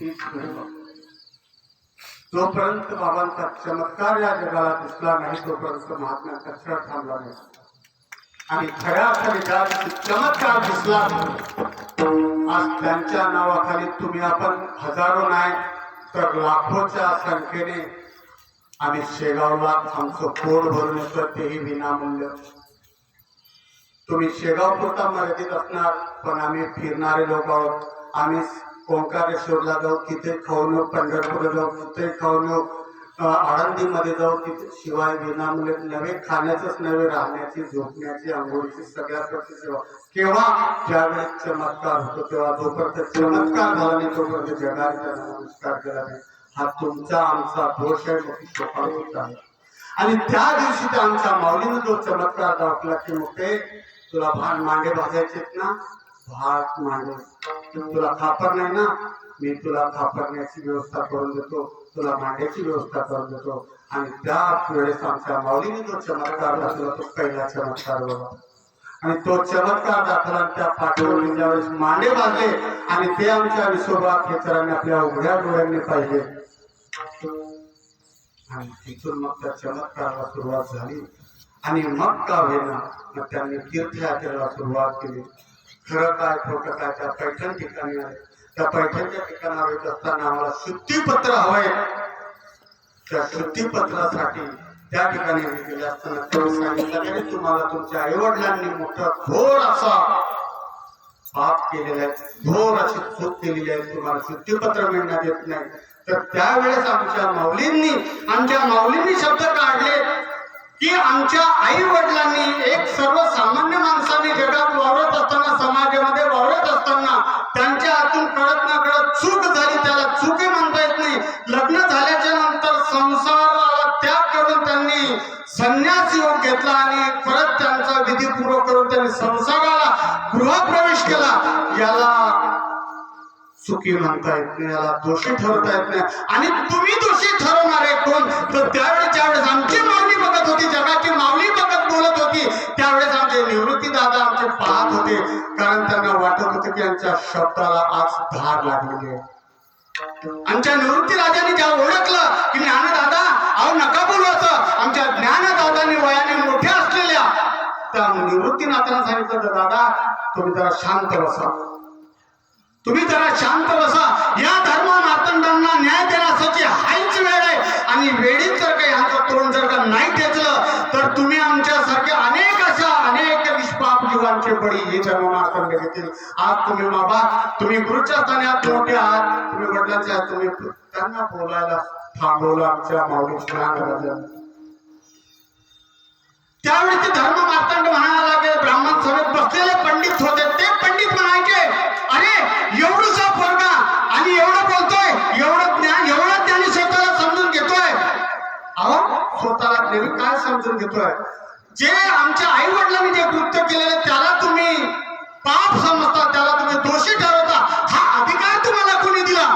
तीच खरी जोपर्यंत बाबांचा चमत्कार या जगाला दिसला नाही तोपर्यंत महात्म्यांचा क्षण थांबला नाही. आणि खऱ्या अर्थाने ज्या चमत्कार दिसला आज त्यांच्या नावाखाली तुम्ही आपण हजारो नाही तर लाखोच्या संख्येने आम्ही शेगावला आमचं पोट भरून येतो तेही विनामूल्य. तुम्ही शेगाव पुरता मर्यादित असणार पण आम्ही फिरणारे लोक आहोत. आम्ही ओंकारेश्वरला जाऊ तिथे खाऊन पंढरपूरला जाऊ तिथे खाऊन आळंदीमध्ये जाऊ तिथे शिवाय विनामूल्य नवे खाण्याचंच नव्हे राहण्याची झोपण्याची आंघोळीची सगळ्या प्रकारची सेवा. केव्हा? ज्यावेळेस चमत्कार होतो तेव्हा जोपर्यंत चमत्कार झाला नाही तोपर्यंत जगाचा नमस्कार केला नाही. हा तुमचा आमचा दोष आहे मोठी शोकांतिका आहे. आणि त्या दिवशी त्या आमच्या माऊलीनं जो चमत्कार दाखला की मोठे तुला भान मांडे भाजायचेत ना? भात मांडे. तुला खापर नाही ना? मी तुला खापरण्याची व्यवस्था करून देतो तुला मांड्याची व्यवस्था करून देतो. आणि त्या वेळेस आमच्या माऊलीने जो चमत्कार दाखला तो पहिला चमत्कार बघा. आणि तो चमत्कार दाखला त्या पाठीवर ज्यावेळेस मांडे बांधले आणि ते आमच्या विसोबा खेचराने आपल्या उघड्या डोळ्यांनी पाहिले. आणि तिथून मग त्या चमत्काराला सुरुवात झाली. आणि मग का होईना मग त्यांनी तीर्थयात्रेला सुरुवात केली. खरं काय खोटं काय त्या पैठण ठिकाणी आहे. त्या पैठणच्या ठिकाणावर येत असताना आम्हाला शुद्धीपत्र हवंय त्या शुद्धीपत्रासाठी त्या ठिकाणी आम्ही गेले असताना त्यांनी सांगितलं की तुम्हाला तुमच्या आईवडिलांनी मोठा घोर असा पाप केलेला आहे. घोर अशी चूक केलेली आहे. तुम्हाला शुद्धीपत्र मिळण्यात येत नाही. तर त्यावेळेस आमच्या माऊलींनी आमच्या माऊलींनी शब्द काढले की आमच्या आई वडिलांनी एक सर्व चुकी म्हणता येत नाही याला दोषी ठरवता येत नाही. आणि तुम्ही दोषी ठरवणारे कोण? तर त्यावेळेस ज्यावेळेस आमची माऊली बघत होती जगाची माऊली बघत बोलत होती त्यावेळेस आमचे निवृत्ती दादा आमचे पाहत होते. कारण त्यांना वाटत होतं की यांच्या शब्दाला आज धार लागलेली आहे. आमच्या निवृत्ती राजाने ज्या ओळखलं की ज्ञान दादा अहो नका बोलू असं. आमच्या ज्ञान दादाने वयाने मोठ्या असलेल्या त्या निवृत्तीनाथांना सांगितलं दादा तुम्ही जरा शांत बसा. तुम्ही जरा शांत बसा. या धर्म मार्तंडांना न्याय देण्यासाठी हायच वेळ आहे. आणि वेळीच जर का यांचं तोंड जर का नाही टेचलं तर तुम्ही आमच्यासारखे अनेक अशा अनेक निष्पाप जीवांचे बळी हे धर्म मार्तंड घेतील. आज तुम्ही बाबा तुम्ही गुरुच्या स्थानी आहात मोठे आहात. तुम्ही वडिलांचे आहात. तुम्ही त्यांना बोलायला थांबवलं आमच्या माऊली राजांनी त्यावेळी ते धर्म मार्तंड म्हणायला लागले. ब्राह्मण सभेत बसलेले पंडित होते. ते पंडित म्हणायचे अरे एवढूसा पोरगा आणि एवढं बोलतोय एवढं ज्ञान एवढं त्याने स्वतःला समजून घेतोय. अहो स्वतःला नेहमी काय समजून घेतोय? जे आमच्या आई वडिलांनी जे कृत्य केलेलं त्याला तुम्ही पाप समजता त्याला तुम्ही दोषी ठरवता हा अधिकार तुम्हाला कोणी दिला?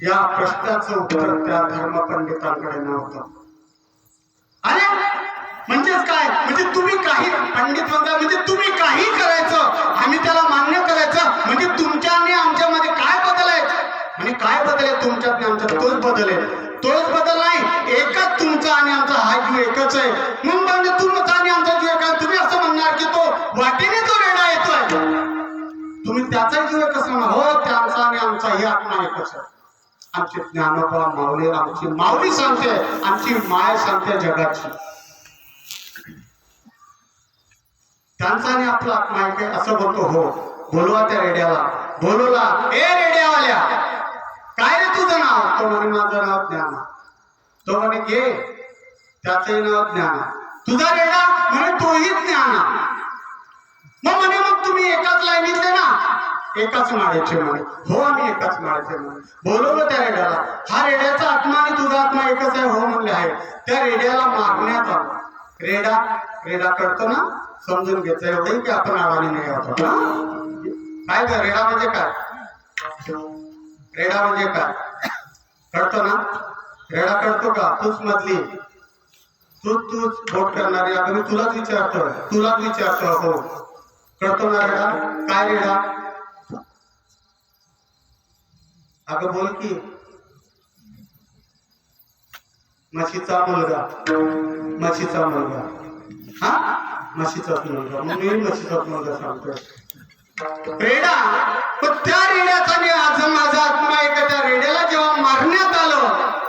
या प्रश्नाचं उत्तर त्या धर्मपंडितांकडे नव्हतं अरे म्हणजेच काय? म्हणजे तुम्ही काही पंडित जीव आहे मग म्हणजे तुमचा आणि आमचा जीव एक तुम्ही असं म्हणणार की तो वाटेने तो रेडा येतोय. तुम्ही त्याचा जीव कसं म्हणा हो त्यांचा आणि आमचा ही आत्मा एकच आहे आमची ज्ञानोबा माऊली आमची माऊली सांगते आमची माय सांगते जगाची. त्यांचा आणि आपला आत्मा एक असं बोलतो हो बोलवा त्या रेड्याला. बोलवला ए रेड्यावाल्या काय रे तुझं नाव? तो म्हणे माझं नाव ज्ञान. तो म्हणे ये त्याचंही नाव ज्ञान. तुझा रेडा म्हणे तोही ज्ञान. मग म्हणे मग तुम्ही एकाच लाईनीतले ना. एकाच माळ्याचे म्हणे हो आम्ही एकाच माळ्याचे म्हणे बोलवलं त्या रेड्याला. हा रेड्याचा आत्मा आणि तुझा आत्मा एकच आहे हो म्हणले आहे. त्या रेड्याला मारण्यात आलं रेडा रेडा करतो ना? समजून घ्यायचं. एवढं की आपण आवाने नाही आहोत काय ग रेडा म्हणजे काय? रेडा म्हणजे काय? कळतो ना? रेडा कळतो का? तूच मधली तूच तूच भोट करणारी आता मी तुलाच विचारतो तुलाच विचारतो हो कळतो ना रेडा काय रेडा अगं बोल की. म्हशीचा मुलगा. म्हशीचा मुलगा. हा? म्हशीचाच मुलगा. मग मी म्हशीचाच मुलगा सांगतो रेडा पण त्या रेड्याचा मी आज माझा आत्मा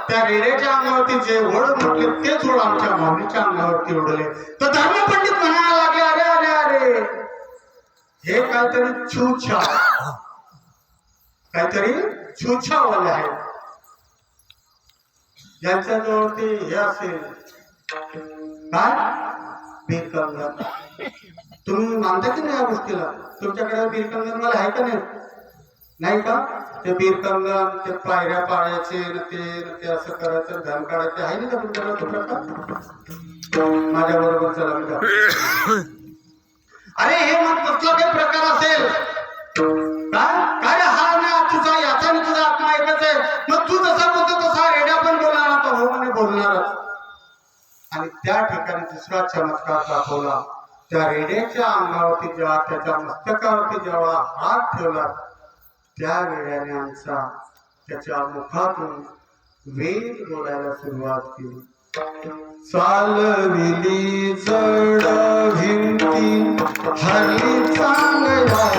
त्या रेड्याच्या अंगावरती जे ओढ म्हटले तेच ओढ आमच्या माऊलीच्या अंगावरती ओढले. तर धर्म पंडित म्हणायला लागले अरे अरे अरे हे काहीतरी छूछा. काहीतरी छूछावाले आहे ज्यांच्याजवळती हे असेल. काय? बीरकंगन तुम्ही मानता की नाही या गोष्टीला? तुमच्याकडे बीरकंगन मला आहे का नाही? नाही का? ते बीरकंगन ते पायऱ्या पाळायचे ते ते असं करायचं धन काढायचे आहे ना का तुमच्याकडे तो प्रकार? माझ्या बरोबर चला अरे हे मग कसला काही प्रकार असेल. काय काय हा ना तुझा याचा आणि तुझा आत्मा एकच आहे. मग तू जसा बोलतो तसा रेड्या पण बोलणार तो हो म्हणे बोलणारच. आणि त्या ठिकाणी दुसरा चमत्कार दाखवला. त्या रेड्याच्या अंगावरती जेव्हा त्याच्या मस्तकावरती जेव्हा हात ठेवला त्या वेळाने आमचा त्याच्या मुखातून वेद बोलायला सुरुवात केली. चालविली चढ भिंती हल्ली चांगला